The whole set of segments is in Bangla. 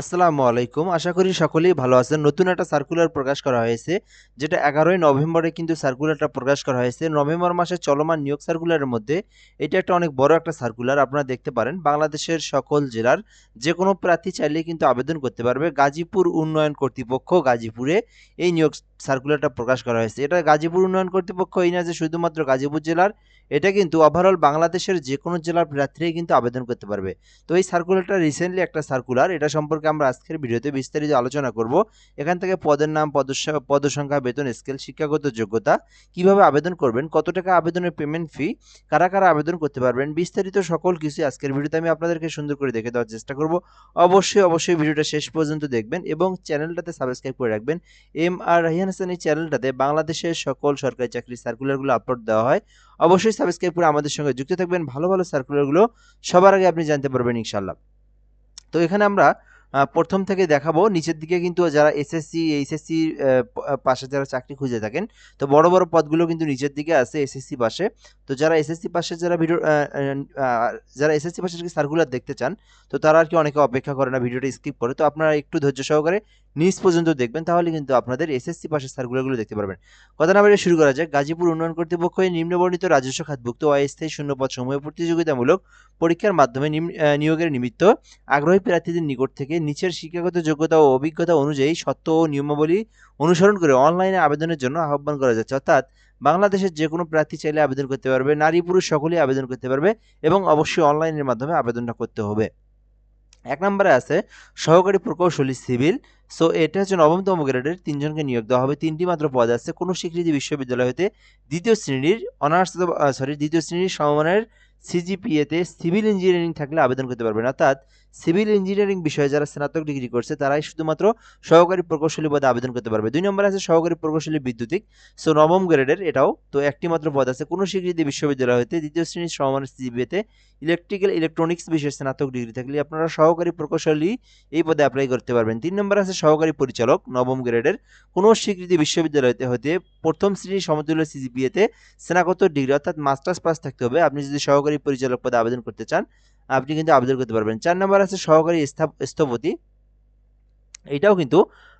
আসসালামু আলাইকুম। আশা করি সকলেই ভালো আছেন। নতুন একটা সার্কুলার প্রকাশ করা হয়েছে, যেটা এগারোই নভেম্বরে কিন্তু সার্কুলারটা প্রকাশ করা হয়েছে। নভেম্বর মাসে চলমান নিয়োগ সার্কুলারের মধ্যে এটা একটা অনেক বড় একটা সার্কুলার আপনারা দেখতে পারেন। বাংলাদেশের সকল জেলার যে কোনো প্রার্থী চাইলে কিন্তু আবেদন করতে পারবে। গাজীপুর উন্নয়ন কর্তৃপক্ষ গাজীপুরে এই নিয়োগ সার্কুলারটা প্রকাশ করা হয়েছে। এটা গাজীপুর উন্নয়ন কর্তৃপক্ষ, এই না যে শুধুমাত্র গাজীপুর জেলার এটা কিন্তু ওভারঅল বাংলাদেশের যে কোনো জেলার প্রার্থীরাই কিন্তু আবেদন করতে পারবে। তো এই সার্কুলারটা রিসেন্টলি একটা সার্কুলার এটা সম্পর্কে আমরা আজকের ভিডিওতে বিস্তারিত আলোচনা করব। এখান থেকে পদের নাম পদস- পদসংখ্যা, বেতন স্কেল শিক্ষাগত যোগ্যতা, কীভাবে আবেদন করবেন, কত টাকা আবেদনের পেমেন্ট ফি কারা কারা আবেদন করতে পারবেন, বিস্তারিত সকল কিছু আজকের ভিডিওতে আমি আপনাদেরকে সুন্দর করে দেখে দেওয়ার চেষ্টা করব। অবশ্যই অবশ্যই ভিডিওটা শেষ পর্যন্ত দেখবেন এবং চ্যানেলটাতে সাবস্ক্রাইব করে রাখবেন। এম আর রাহিয়ান হাসান এই চ্যানেলটাতে বাংলাদেশের সকল সরকারি চাকরির সার্কুলারগুলো আপলোড দেওয়া হয়। অবশ্যই সাবস্ক্রাইব করে আমাদের সঙ্গে যুক্ত থাকবেন। ভালো ভালো সার্কুলারগুলো সবার আগে আপনি জানতে পারবেন ইনশাল্লাহ তো এখানে আমরা প্রথম থেকে দেখাবো। নিচের দিকে কিন্তু যারা এসএসসি এইচএসসি পাশে যারা চাকরি খুঁজে থাকেন, তো বড় বড় পদগুলো কিন্তু নিচের দিকে আছে এসএসসি পাশে। তো যারা এসএসসি পাশে যারা ভিডিও যারা এসএসসি পাশে সার্কুলার দেখতে চান, তো তারা আর কি অনেকে অপেক্ষা করে না ভিডিওটা স্কিপ করে। তো আপনারা একটু ধৈর্য সহকারে নিচ পর্যন্ত দেখবেন, তাহলে কিন্তু আপনাদের এসএসসি পাশের সার্কুলারগুলো দেখতে পারবেন। কথা না বেরিয়ে শুরু করা যাক। গাজীপুর উন্নয়ন কর্তৃপক্ষ নিম্নবর্ণিত রাজস্ব খাতভুক্ত অস্থায়ী শূন্যপদ সমূহ প্রতিযোগিতামূলক পরীক্ষার মাধ্যমে নিয়োগের নিমিত্ত আগ্রহী প্রার্থীদের নিকট থেকে নিচের শিক্ষাগত যোগ্যতা ও অভিজ্ঞতা অনুযায়ী সত্য ও নিয়মাবলী অনুসরণ করে অনলাইনে আবেদনের জন্য আহ্বান করা যাচ্ছে। অর্থাৎ বাংলাদেশের যে কোনো প্রার্থী চাইলে আবেদন করতে পারবে, নারী পুরুষ সকলেই আবেদন করতে পারবে এবং অবশ্যই অনলাইনের মাধ্যমে আবেদনটা করতে হবে। এক নম্বরে আছে সহকারী প্রকৌশলী সিভিল। সো এটা হচ্ছে নবমতম গ্রেডের তিনজনকে নিয়োগ দেওয়া হবে। তিনটি মাত্র পদ আছে। কোনো স্বীকৃতি বিশ্ববিদ্যালয় হতে দ্বিতীয় শ্রেণির অনার্স সরি দ্বিতীয় শ্রেণির সমমানের সিজিপিএতে সিভিল ইঞ্জিনিয়ারিং থাকলে আবেদন করতে পারবেন। অর্থাৎ সিভিল ইঞ্জিনিয়ারিং বিষয়ে যারা স্নাতক ডিগ্রি করছে, তারাই শুধুমাত্র সহকারী প্রকৌশলী পদে আবেদন করতে পারবে। দুই নম্বরে আছে সহকারী প্রকৌশলী বিদ্যুতিক। সো নবম গ্রেডের এটাও, তো একটি মাত্র পদ আছে। কোনো স্বীকৃতি বিশ্ববিদ্যালয় হতে দ্বিতীয় শ্রেণির সমমানের সিজিপিএতে ইলেকট্রিক্যাল ইলেকট্রনিক্স বিষয়ে স্নাতক ডিগ্রি থাকলে আপনারা সহকারী প্রকৌশলী এই পদে অ্যাপ্লাই করতে পারবেন। তিন নম্বর আছে সহকারী পরিচালক, নবম গ্রেডের। কোনো স্বীকৃতি বিশ্ববিদ্যালয়তে হতে প্রথম শ্রেণির সমতুল্য সিজিপিএতে স্নাতকোত্তর ডিগ্রি, অর্থাৎ মাস্টার্স পাস থাকতে হবে। আপনি যদি সহকারী পরিচালক পদে আবেদন করতে চান আপনি কিন্তু আবেদন করতে পারবেন। চার নম্বর আছে সহকারী স্থপতি। এটাও কিন্তু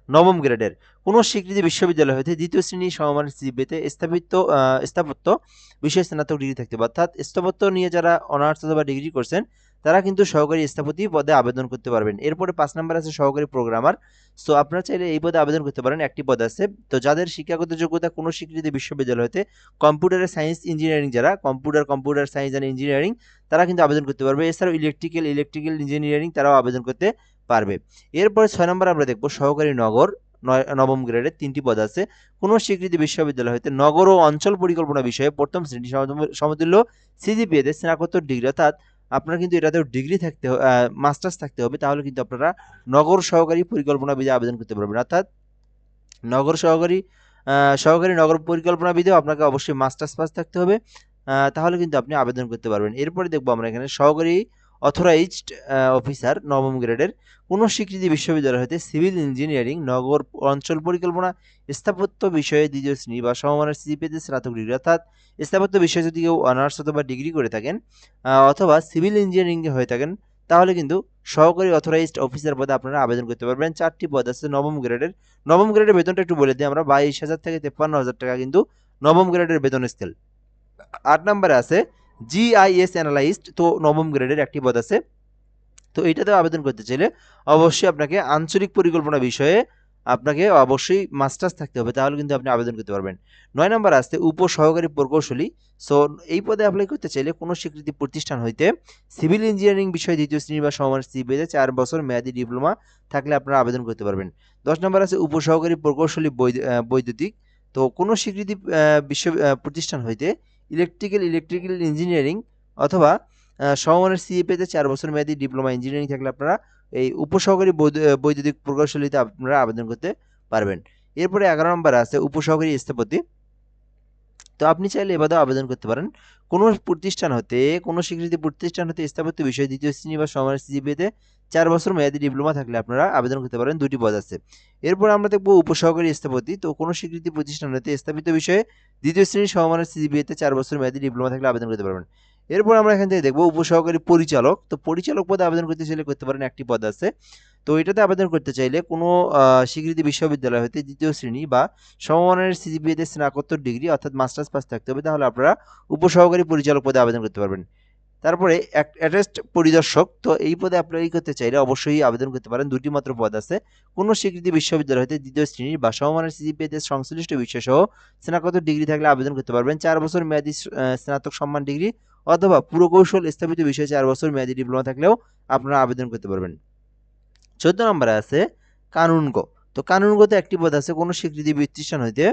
নবম গ্রেডের। কোনো স্বীকৃতি বিশ্ববিদ্যালয় হতে দ্বিতীয় শ্রেণি সমমানের সিজিপিএতে স্থাপিত স্থাপত্য বিশেষ স্নাতক ডিগ্রি থাকতে অর্থাৎ স্থাপত্য নিয়ে যারা অনার্স অথবা ডিগ্রি করছেন, তারা কিন্তু সহকারী স্থাপতি পদে আবেদন করতে পারবেন। এরপরে পাঁচ নম্বর আছে সহকারী প্রোগ্রামার। সো আপনারা চাইলে এই পদে আবেদন করতে পারেন, একটি পদ আছে। তো যাদের শিক্ষাগত যোগ্যতা কোনো স্বীকৃতি বিশ্ববিদ্যালয় হতে কম্পিউটারের সায়েন্স ইঞ্জিনিয়ারিং যারা, computer computer science and engineering তারা কিন্তু আবেদন করতে পারবে। এছাড়াও ইলেকট্রিক্যাল ইলেকট্রিক্যাল ইঞ্জিনিয়ারিং তারাও আবেদন করতে পারবে। এরপরে ছয় নম্বর আমরা দেখব সহকারী নগর নবম গ্রেডের তিনটি পদ আছে। কোনো স্বীকৃতি বিশ্ববিদ্যালয় হতে নগর ও অঞ্চল পরিকল্পনা বিষয়ে প্রথম শ্রেণি সমতুল্য- সিজিপিএতে স্নাতকোত্তর ডিগ্রি অর্থাৎ আপনার কিন্তু এটাতেও ডিগ্রি থাকতে মাস্টার্স থাকতে হবে। তাহলে কিন্তু আপনারা নগর সহকারী পরিকল্পনাবিদে আবেদন করতে পারবেন। অর্থাৎ নগর সহকারী সহকারী নগর পরিকল্পনাবিদেও আপনাকে অবশ্যই মাস্টার্স পাস থাকতে হবে। তাহলে কিন্তু আপনি আবেদন করতে পারবেন। এরপরে দেখব আমরা এখানে সহকারী অথরাইজড অফিসার নবম গ্রেডের কোনো স্বীকৃতি বিশ্ববিদ্যালয় হতে সিভিল ইঞ্জিনিয়ারিং নগর অঞ্চল পরিকল্পনা, স্থাপত্য বিষয়ে দ্বিতীয় শ্রেণি বা সমমানের সিজিপিএতে স্নাতক ডিগ্রি। অর্থাৎ স্থাপত্য বিষয়ে যদি কেউ অনার্স অথবা ডিগ্রি করে থাকেন অথবা সিভিল ইঞ্জিনিয়ারিং হয়ে থাকেন, তাহলে কিন্তু সহকারী অথরাইজড অফিসার পদে আপনারা আবেদন করতে পারবেন। চারটি পদ আছে নবম গ্রেডের। নবম গ্রেডের বেতনটা একটু বলে দিই আমরা। বাইশ হাজার থেকে তেপ্পান্ন হাজার টাকা কিন্তু নবম গ্রেডের বেতন স্কেল আট নম্বরে আছে জিআইএস অ্যানালাইস্ট তো নবম গ্রেডের একটি পদ আছে। তো এইটাতেও আবেদন করতে চাইলে অবশ্যই আপনাকে আঞ্চলিক পরিকল্পনা বিষয়ে আপনাকে অবশ্যই মাস্টার্স থাকতে হবে, তাহলে কিন্তু আপনি আবেদন করতে পারবেন। নয় নম্বর আসতে উপসহকারী প্রকৌশলী। সো এই পদে অ্যাপ্লাই করতে চাইলে কোনো স্বীকৃতি প্রতিষ্ঠান হইতে সিভিল ইঞ্জিনিয়ারিং বিষয়ে দ্বিতীয় শ্রেণি বা সমান সিবিএতে চার বছর মেয়াদী ডিপ্লোমা থাকলে আপনারা আবেদন করতে পারবেন। দশ নম্বর আছে, উপসহকারী প্রকৌশলী বৈদ্যুতিক। তো কোনো স্বীকৃতি বিশ্ব প্রতিষ্ঠান হইতে ইলেকট্রিক্যাল ইলেকট্রিক্যাল ইঞ্জিনিয়ারিং অথবা সমমানের সিএপিতে চার বছর মেয়াদী ডিপ্লোমা ইঞ্জিনিয়ারিং থাকলে আপনারা এই উপসহকারী বৈদ্যু- বৈদ্যুতিক প্রকৌশলীতে আপনারা আবেদন করতে পারবেন। এরপরে এগারো নম্বর আছে, উপসহকারী স্থপতি। তো আপনি চাইলে এবারও আবেদন করতে পারেন। কোনো প্রতিষ্ঠান হতে, কোনো স্বীকৃতি প্রতিষ্ঠান হতে স্থাপত্য বিষয়ে দ্বিতীয় শ্রেণি বা সমানের সিজিপিএতে চার বছর মেয়াদী ডিপ্লোমা থাকলে আপনারা আবেদন করতে পারেন। দুটি পদ আছে। এরপর আমরা দেখব উপসহকারী স্থাপতি। তো কোনো স্বীকৃতি প্রতিষ্ঠান হতে স্থাপিত বিষয়ে দ্বিতীয় শ্রেণির সমমানের সিজিপিএতে চার বছর মেয়াদী ডিপ্লোমা থাকলে আবেদন করতে পারবেন। এরপর আমরা এখান থেকে দেখব উপসহকারী পরিচালক। তো পরিচালক পদে আবেদন করতে চাইলে করতে পারেন একটি পদ আছে। তো এটাতে আবেদন করতে চাইলে কোনো স্বীকৃতি বিশ্ববিদ্যালয় হতে দ্বিতীয় শ্রেণি বা সমমানের সিজিপিএতে স্নাতকোত্তর ডিগ্রি অর্থাৎ মাস্টার্স পাস থাকতে হবে, তাহলে আপনারা উপসহকারী পরিচালক পদে আবেদন করতে পারবেন। তারপরে এক, অ্যাটেস্ট পরিদর্শক, তো এই পদে অ্যাপ্লাই করতে চাইলে অবশ্যই আবেদন করতে পারেন। দুটি মাত্র পদ আছে। কোনো স্বীকৃতি বিশ্ববিদ্যালয় হতে দ্বিতীয় শ্রেণির বা সমমানের সিজিপিএতে সংশ্লিষ্ট বিষয় সহ স্নাতকোত্তর ডিগ্রি থাকলে আবেদন করতে পারবেন। চার বছর মেয়াদী স্নাতক সম্মান ডিগ্রি অথবা পুরকৌশল স্থাপিত বিষয়ে চার বছর মেয়াদী ডিপ্লোমা থাকলেও আপনারা আবেদন করতে পারবেন। চোদ্দ নম্বরে আছে কানুনগ তো কানুনগত একটি পদ আছে, কোনো স্বীকৃতি প্রতিষ্ঠান হইতে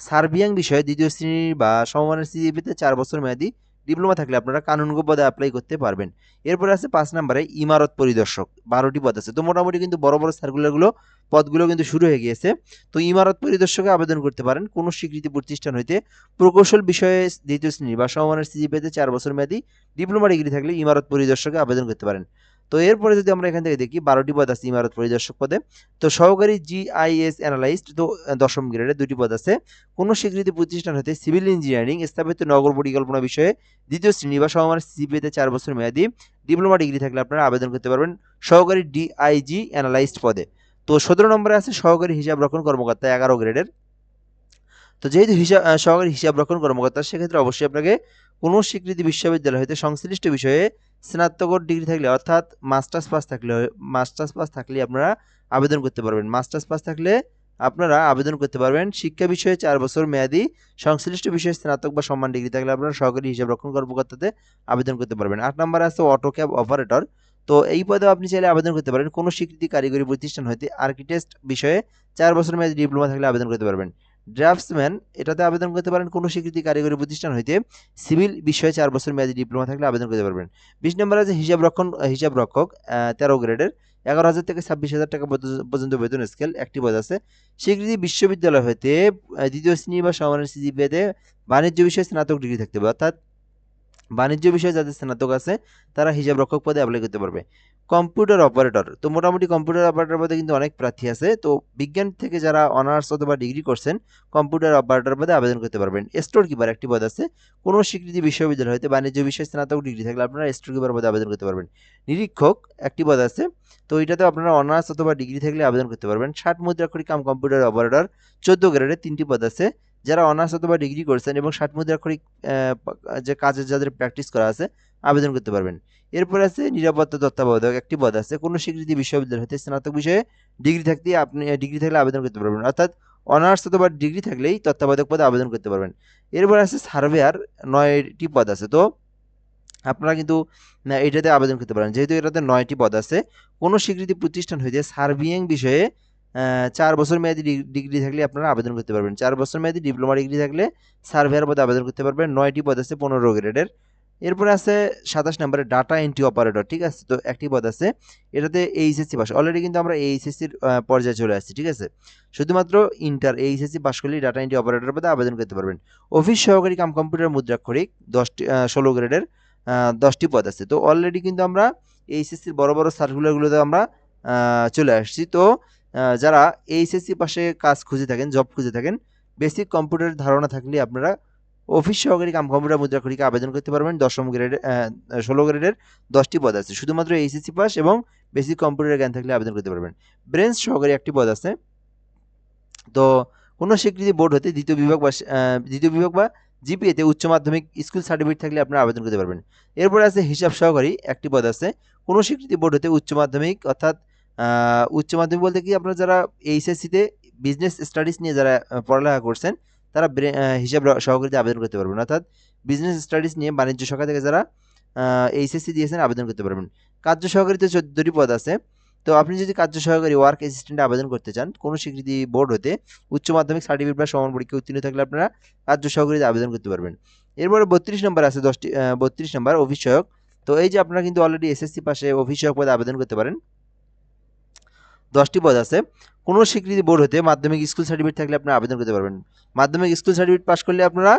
সার্বিয়াং বিষয়ে দ্বিতীয় শ্রেণির বা সমমানের সিজিপিতে চার বছর মেয়াদী ডিপ্লোমা থাকলে আপনারা কানুনগো পদে অ্যাপ্লাই করতে পারবেন। এরপরে আছে পাঁচ নম্বরে ইমারত পরিদর্শক, বারোটি পদ আছে। তো মোটামুটি কিন্তু বড় বড় সার্কুলারগুলো পদগুলো কিন্তু শুরু হয়ে গিয়েছে। তো ইমারত পরিদর্শকে আবেদন করতে পারেন। কোনো স্বীকৃতি প্রতিষ্ঠান হইতে প্রকৌশল বিষয়ে দ্বিতীয় শ্রেণি বা সমমানের সিজিপিতে চার বছর মেয়াদী ডিপ্লোমা ডিগ্রি থাকলে ইমারত পরিদর্শকে আবেদন করতে পারেন। তো এরপরে যদি আমরা এখান থেকে দেখি, বারোটি পদ আছে ইমারত পরিদর্শক পদে। তো সহকারী জিআইএস অ্যানালাইস্ট তো দশম গ্রেডে দুটি পদ আছে। কোনো স্বীকৃতি প্রতিষ্ঠান হতে সিভিল ইঞ্জিনিয়ারিং স্থাপিত নগর পরিকল্পনা বিষয়ে দ্বিতীয় শ্রেণি বা সমমানের সিজিপিতে চার বছর মেয়াদী ডিপ্লোমা ডিগ্রি থাকলে আপনারা আবেদন করতে পারবেন সহকারী ডিআইজি অ্যানালাইস্ট পদে। তো সতেরো নম্বরে আছে সহকারী হিসাব রক্ষণ কর্মকর্তা এগারো গ্রেডের তো যেহেতু হিসাব সহকারী হিসাব রক্ষণ কর্মকর্তা, সেক্ষেত্রে অবশ্যই আপনাকে কোনো স্বীকৃতি বিশ্ববিদ্যালয় হতে সংশ্লিষ্ট বিষয়ে স্নাতকোত্তর ডিগ্রি থাকলে, অর্থাৎ মাস্টার্স পাস থাকলে মাস্টার্স পাস থাকলে আপনারা আবেদন করতে পারবেন। মাস্টার্স পাস থাকলে আপনারা আবেদন করতে পারবেন। শিক্ষা বিষয়ে চার বছর মেয়াদি, সংশ্লিষ্ট বিষয়ে স্নাতক বা সম্মান ডিগ্রি থাকলে আপনারা সহকারী হিসাব রক্ষণ কর্মকর্তাতে আবেদন করতে পারবেন। আট নম্বর আছে অটো ক্যাব অপারেটর তো এই পদেও আপনি চাইলে আবেদন করতে পারেন। কোনো স্বীকৃতি কারিগরি প্রতিষ্ঠান হইতে আর্কিটেক্ট বিষয়ে চার বছর মেয়াদি ডিপ্লোমা থাকলে আবেদন করতে পারবেন। ড্রাফটসম্যান, এটাতে আবেদন করতে পারেন কোনো স্বীকৃতি কারিগরি প্রতিষ্ঠান হইতে, সিভিল বিষয়ে চার বছর মেয়াদি ডিপ্লোমা থাকলে আবেদন করতে পারবেন। বিশ নম্বর আছে হিসাব রক্ষণ, হিসাব রক্ষক তেরো গ্রেডের, এগারো হাজার থেকে ছাব্বিশ হাজার টাকা পর্যন্ত- বেতন স্কেল, একটি পদ আছে। স্বীকৃতি বিশ্ববিদ্যালয় হইতে দ্বিতীয় শ্রেণি বা সমানের সিজিপিএতে বাণিজ্য বিষয়ে স্নাতক ডিগ্রি থাকতে হবে। অর্থাৎ বাণিজ্য বিষয়ে যাদের স্নাতক আছে, তারা হিসাব রক্ষক পদে অ্যাপ্লাই করতে পারবে। কম্পিউটার অপারেটর তো মোটামুটি কম্পিউটার অপারেটর পদে কিন্তু অনেক প্রার্থী আছে। তো বিজ্ঞান থেকে যারা অনার্স অথবা ডিগ্রি করছেন কম্পিউটার অপারেটর পদে আবেদন করতে পারবেন। স্টোর কিপার একটি পদ আছে। কোনো স্বীকৃতি বিশ্ববিদ্যালয় হইতে বাণিজ্য বিষয়ে স্নাতক ডিগ্রি থাকলে আপনারা স্টোর কিপার পদে আবেদন করতে পারবেন। নিরীক্ষক একটি পদ আছে। তো এটাতে আপনারা অনার্স অথবা ডিগ্রি থাকলে আবেদন করতে পারবেন। ষাট মুদ্রাক্ষরিক কাম কম্পিউটার অপারেটর চোদ্দ গ্রেডের তিনটি পদ আছে। যারা অনার্স অথবা ডিগ্রি করছেন এবং ষাট মুদ্রাক্ষরিক যে কাজের, যাদের প্র্যাকটিস করা আছে আবেদন করতে পারবেন। এরপর আছে নিরাপত্তা তত্ত্বাবধায়ক, একটি পদ আছে, কোনো স্বীকৃতি বিশ্ববিদ্যালয় হতে স্নাতক বিষয়ে ডিগ্রি থাকতে আপনি ডিগ্রি থাকলে আবেদন করতে পারবেন। অর্থাৎ অনার্স অথবা ডিগ্রি থাকলেই তত্ত্বাবধায়ক পদে আবেদন করতে পারবেন। এরপর আছে সার্ভেয়ার, নয়টি পদ আছে। তো আপনারা কিন্তু এটাতে আবেদন করতে পারেন। যেহেতু এটাতে নয়টি পদ আছে, কোনো স্বীকৃতি প্রতিষ্ঠান হইতে সার্ভিং বিষয়ে চার বছর মেয়াদি ডিগ- ডিগ্রি থাকলে আপনারা আবেদন করতে পারবেন। চার বছর মেয়াদি ডিপ্লোমা ডিগ্রি থাকলে সার্ভেয়ার পদে আবেদন করতে পারবেন। নয়টি পদ আছে, পনেরো গ্রেডের। এরপরে আছে সাতাশ নম্বরে ডাটা এন্ট্রি অপারেটর ঠিক আছে? তো একটি পদ আছে, এটাতে এইচএসসি পাস অলরেডি কিন্তু আমরা এইচএসসির পর্যায়ে চলে আসছি, ঠিক আছে? শুধুমাত্র ইন্টার এইচএসসি পাস করলেই ডাটা এন্ট্রি অপারেটর পদে আবেদন করতে পারবেন। অফিস সহকারী কাম কম্পিউটার মুদ্রাক্ষরিক, দশটি ষোলো গ্রেডের দশটি পদ আছে। তো অলরেডি কিন্তু আমরা এইচএসসির বড় বড় সার্কুলারগুলোতে আমরা চলে আসছি। তো যারা এইচএসসি পাশে কাজ খুঁজে থাকেন জব খুঁজে থাকেন বেসিক কম্পিউটারের ধারণা থাকলে আপনারা অফিস সহকারী কাম, কম্পিউটার মুদ্রাক্ষরিকে আবেদন করতে পারবেন দশম গ্রেডের ষোলো গ্রেডের দশটি পদ আছে। শুধুমাত্র এইচএসসি পাস এবং বেসিক কম্পিউটার জ্ঞান থাকলে আবেদন করতে পারবেন। ব্রেঞ্চ সহকারী একটি পদ আছে। তো কোনো স্বীকৃতি বোর্ড হতে দ্বিতীয় বিভাগ বা দ্বিতীয় বিভাগ বা জিপিএতে উচ্চ মাধ্যমিক স্কুল সার্টিফিকেট থাকলে আপনারা আবেদন করতে পারবেন। এরপরে আছে হিসাব সহকারী একটি পদ আছে। কোনো স্বীকৃতি বোর্ড হতে উচ্চ মাধ্যমিক অর্থাৎ উচ্চ মাধ্যমিক বলতে কি আপনারা যারা এইচএসসিতে বিজনেস স্টাডিজ নিয়ে যারা পড়ালেখা করছেন তারা হিসাব সহকারীতে আবেদন করতে পারবেন। অর্থাৎ বিজনেস স্টাডিজ নিয়ে বাণিজ্য শাখা থেকে যারা এইচএসসি দিয়েছেন আবেদন করতে পারবেন। কার্য সহকারীতে চোদ্দটি পদ আছে। তো আপনি যদি কার্য সহকারী ওয়ার্ক অ্যাসিস্ট্যান্টে আবেদন করতে চান, কোনো স্বীকৃতি বোর্ড হতে উচ্চ মাধ্যমিক সার্টিফিকেট বা সমান পরীক্ষা উত্তীর্ণ থাকলে আপনারা কার্য সহকারীতে আবেদন করতে পারবেন। এরপরে বত্রিশ নম্বর আছে, দশটি বত্রিশ নম্বর অফিসয়ক তো এই যে আপনারা কিন্তু অলরেডি এসএসসি পাশে অফিসয়ক পদে আবেদন করতে পারেন। দশটি পদ আছে। কোনো স্বীকৃতি বোর্ড হতে মাধ্যমিক স্কুল সার্টিফিকেট থাকলে আপনারা আবেদন করতে পারবেন। মাধ্যমিক স্কুল সার্টিফিকেট পাস করলে আপনারা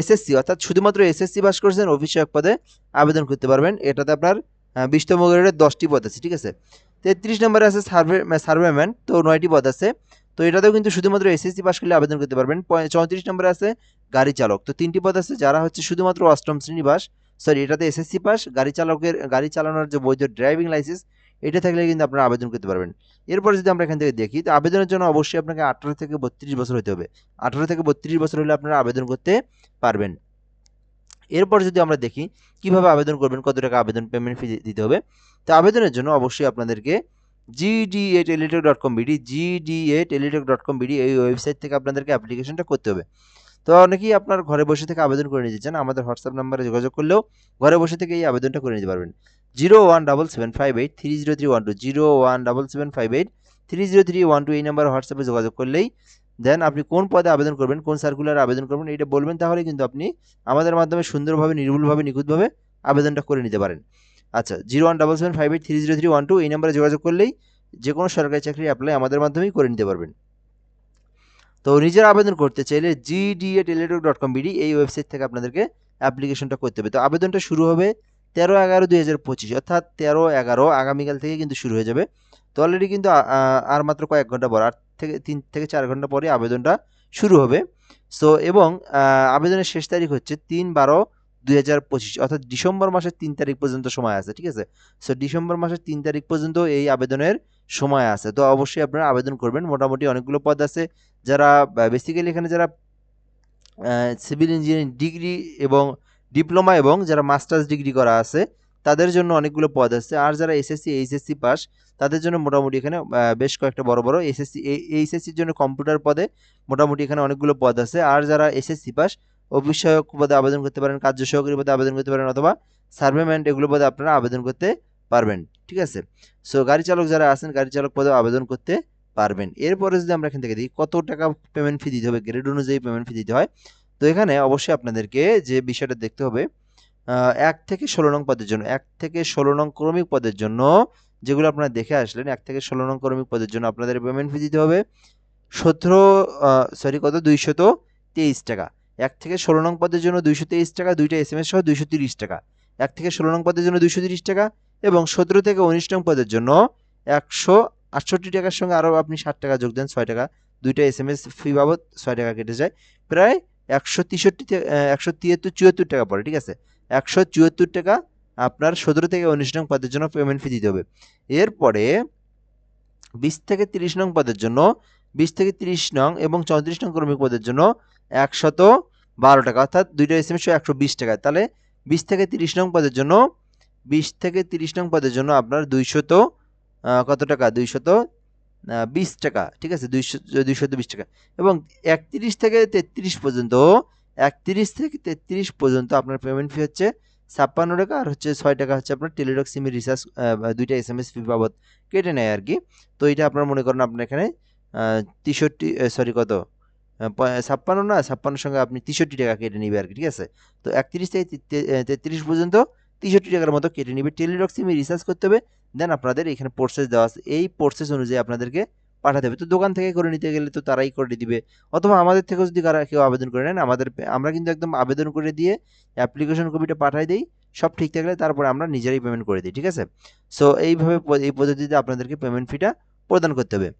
এসএসসি অর্থাৎ শুধুমাত্র এসএসসি পাস করছেন অফিসয়ক পদে আবেদন করতে পারবেন। এটাতে আপনার বিশতম গ্রেডের দশটি পদ আছে, ঠিক আছে? তেত্রিশ নম্বরে আছে সার্ভে সার্ভেম্যান তো নয়টি পদ আছে। তো এটাতেও কিন্তু শুধুমাত্র এসএসসি পাস করলে আবেদন করতে পারবেন। চৌত্রিশ নম্বরে আছে গাড়ি চালক। তো তিনটি পদ আছে যারা হচ্ছে শুধুমাত্র অষ্টম শ্রেণি পাস সরি, এটাতে এসএসসি পাস গাড়ি চালকের, গাড়ি চালানোর যে বৈধ ড্রাইভিং লাইসেন্স এটা থাকলে কিন্তু আপনারা আবেদন করতে পারবেন। এরপর যদি আমরা এখান থেকে দেখি, তো আবেদনের জন্য অবশ্যই আপনাকে আঠারো থেকে বত্রিশ বছর হতে হবে। আঠারো থেকে বত্রিশ বছর হলে আপনারা আবেদন করতে পারবেন। এরপর যদি আমরা দেখি, কীভাবে আবেদন করবেন, কত টাকা আবেদন পেমেন্ট ফি দিতে হবে, তো আবেদনের জন্য অবশ্যই আপনাদেরকে GDA Teletalk dot com BD GDA Teletalk dot com BD এই ওয়েবসাইট থেকে আপনাদেরকে অ্যাপ্লিকেশনটা করতে হবে। তো অনেকেই আপনার ঘরে বসে থেকে আবেদন করে নিতে চান, আমাদের হোয়াটসঅ্যাপ নাম্বারে যোগাযোগ করলেও ঘরে বসে থেকে এই আবেদনটা করে নিতে পারবেন। Zero one double seven five eight three zero three one two zero one double seven five eight three zero three one two এই নাম্বার হোয়াটসঅ্যাপে যোগাযোগ করলেই দেন আপনি কোন পদে আবেদন করবেন, কোন সার্কুলার আবেদন করবেন এটা বলবেন, তাহলে কিন্তু আপনি আমাদের মাধ্যমে সুন্দরভাবে, নির্ভুলভাবে, নিখুঁতভাবে আবেদনটা করে নিতে পারেন। আচ্ছা zero one double seven five eight three zero three one two এই নাম্বারে যোগাযোগ করলেই যে কোনো সরকারি চাকরি অ্যাপ্লাই আমাদের মাধ্যমেই করে নিতে পারবেন। তো নিজের আবেদন করতে চাইলে GDA Teletalk dot com BD এই ওয়েবসাইট থেকে আপনাদেরকে অ্যাপ্লিকেশনটা করতে হবে। তো আবেদনটা শুরু হবে তেরো এগারো দুই হাজার পঁচিশ, অর্থাৎ তেরো এগারো আগামীকাল থেকে কিন্তু শুরু হয়ে যাবে। তো অলরেডি কিন্তু আর মাত্র কয়েক ঘণ্টা পর, আট থেকে তিন থেকে চার ঘণ্টা পরে আবেদনটা শুরু হবে। সো এবং আবেদনের শেষ তারিখ হচ্ছে তিন বারো দুই হাজার পঁচিশ, অর্থাৎ ডিসেম্বর মাসের তিন তারিখ পর্যন্ত সময় আছে, ঠিক আছে? সো ডিসেম্বর মাসের তিন তারিখ পর্যন্ত এই আবেদনের সময় আছে। তো অবশ্যই আপনারা আবেদন করবেন। মোটামুটি অনেকগুলো পদ আছে। যারা বেসিক্যালি এখানে যারা সিভিল ইঞ্জিনিয়ারিং ডিগ্রি এবং ডিপ্লোমা এবং যারা মাস্টার্স ডিগ্রি করা আছে, তাদের জন্য অনেকগুলো পদ আছে। আর যারা এসএসসি এইচএসসি পাস, তাদের জন্য মোটামুটি এখানে বেশ কয়েকটা বড় বড় এসএসসি এইচএসসির জন্য কম্পিউটার পদে মোটামুটি এখানে অনেকগুলো পদ আছে। আর যারা এসএসসি পাস সহায়ক পদে আবেদন করতে পারেন, কার্য সহকারী পদে আবেদন করতে পারেন অথবা সার্ভেম্যান্ট এগুলো পদে আপনারা আবেদন করতে পারবেন। ঠিক আছে? সো গাড়ি চালক যারা আছেন, গাড়ি চালক পদে আবেদন করতে পারবেন। এরপরে যদি আমরা এখান থেকে দিই কত টাকা পেমেন্ট ফি দিতে হবে? গ্রেড অনুযায়ী পেমেন্ট ফি দিতে হয়। তো এখানে অবশ্যই আপনাদেরকে যে বিষয়টা দেখতে হবে এক থেকে ষোলো নং পদের জন্য, এক থেকে ষোলো নং ক্রমিক পদের জন্য যেগুলো আপনারা দেখে আসলেন, এক থেকে ষোলো নং ক্রমিক পদের জন্য আপনাদের পেমেন্ট ফি দিতে হবে। সতেরো সরি কত? দুইশত তেইশ টাকা। এক থেকে ষোলো নং পদের জন্য দুইশো তেইশ টাকা, দুইটা এস এম এস সহ দুইশো তিরিশ টাকা। এক থেকে ষোলো নং পদের জন্য দুইশো তিরিশ টাকা এবং সতেরো থেকে উনিশ নং পদের জন্য একশো আটষট্টি টাকার সঙ্গে আরও আপনি ষাট টাকা যোগ দেন, ছয় টাকা। দুইটা এস এম এস ফি বাবদ ছয় টাকা কেটে যায়। প্রায় একশো তেষট্টি একশো তিয়াত্তর চুয়াত্তর টাকা পড়ে, ঠিক আছে? একশো চুয়াত্তর টাকা আপনার সতেরো থেকে উনিশ নং পদের জন্য পেমেন্ট ফি দিতে হবে। এরপরে বিশ থেকে তিরিশ নং পদের জন্য, বিশ থেকে তিরিশ নং এবং চৌত্রিশ নং কর্মী পদের জন্য একশত বারো টাকা, অর্থাৎ দুইটা এস এম একশো বিশ টাকা। তাহলে বিশ থেকে তিরিশ নং পদের জন্য, বিশ থেকে তিরিশ নং পদের জন্য আপনার দুইশত কত টাকা? দুইশত বিশ টাকা, ঠিক আছে? দুইশো, দুইশত বিশ টাকা। এবং একত্রিশ থেকে তেত্রিশ পর্যন্ত, একত্রিশ থেকে তেত্রিশ পর্যন্ত আপনার পেমেন্ট ফি হচ্ছে ছাপ্পান্ন টাকা আর হচ্ছে ছয় টাকা হচ্ছে আপনার টেলিটক সিমের রিচার্জ দুইটা এস এম এস ফি বাবদ কেটে নেয় আর কি তো এটা আপনার মনে করেন আপনার এখানে তেষট্টি সরি কত? ছাপ্পান্ন না, ছাপ্পান্নর সঙ্গে আপনি তেষট্টি টাকা কেটে নিবে আর কি ঠিক আছে? তো একত্রিশ থেকে তেত্রিশ পর্যন্ত তেষট্টি টাকার মতো কেটে নিবে। টেলিটক সিমে রিচার্জ করতে হবে দেন আপনাদের এখানে প্রসেস দেওয়া আছে। এই প্রসেস অনুযায়ী আপনাদেরকে পাঠাতে হবে। তো দোকান থেকে করে নিতে গেলে তো তারাই করে দিবে। অথবা আমাদের থেকেও যদি কারা কেউ আবেদন করে নেন, আমাদের আমরা কিন্তু একদম আবেদন করে দিয়ে অ্যাপ্লিকেশন কপিটা পাঠাই দিই। সব ঠিক থাকলে তারপরে আমরা নিজেরাই পেমেন্ট করে দিই, ঠিক আছে? সো এইভাবে এই পদ্ধতিতে আপনাদেরকে পেমেন্ট ফিটা প্রদান করতে হবে।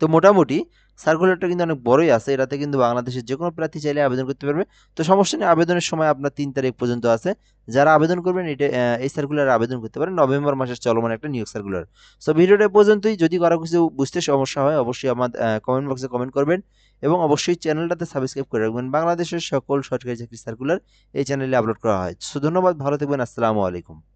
তো মোটামুটি সার্কুলারটা কিন্তু অনেক বড়ই আছে। এটাতে কিন্তু বাংলাদেশের যে কোনো প্রার্থী চাইলে আবেদন করতে পারবে। তো সমস্যা নেই, আবেদনের সময় আপনার তিন তারিখ পর্যন্ত আছে। যারা আবেদন করবেন, এটা এই সার্কুলার আবেদন করতে পারেন। নভেম্বর মাসের চলমান একটা নিয়োগ সার্কুলার। সো ভিডিওটা পর্যন্তই। যদি কারও কিছু বুঝতে সমস্যা হয়, অবশ্যই আমার কমেন্ট বক্সে কমেন্ট করবেন এবং অবশ্যই চ্যানেলটাতে সাবস্ক্রাইব করে রাখবেন। বাংলাদেশের সকল সরকারি চাকরি সার্কুলার এই চ্যানেলে আপলোড করা হয়। সো ধন্যবাদ, ভালো থাকবেন। আসসালামু আলাইকুম।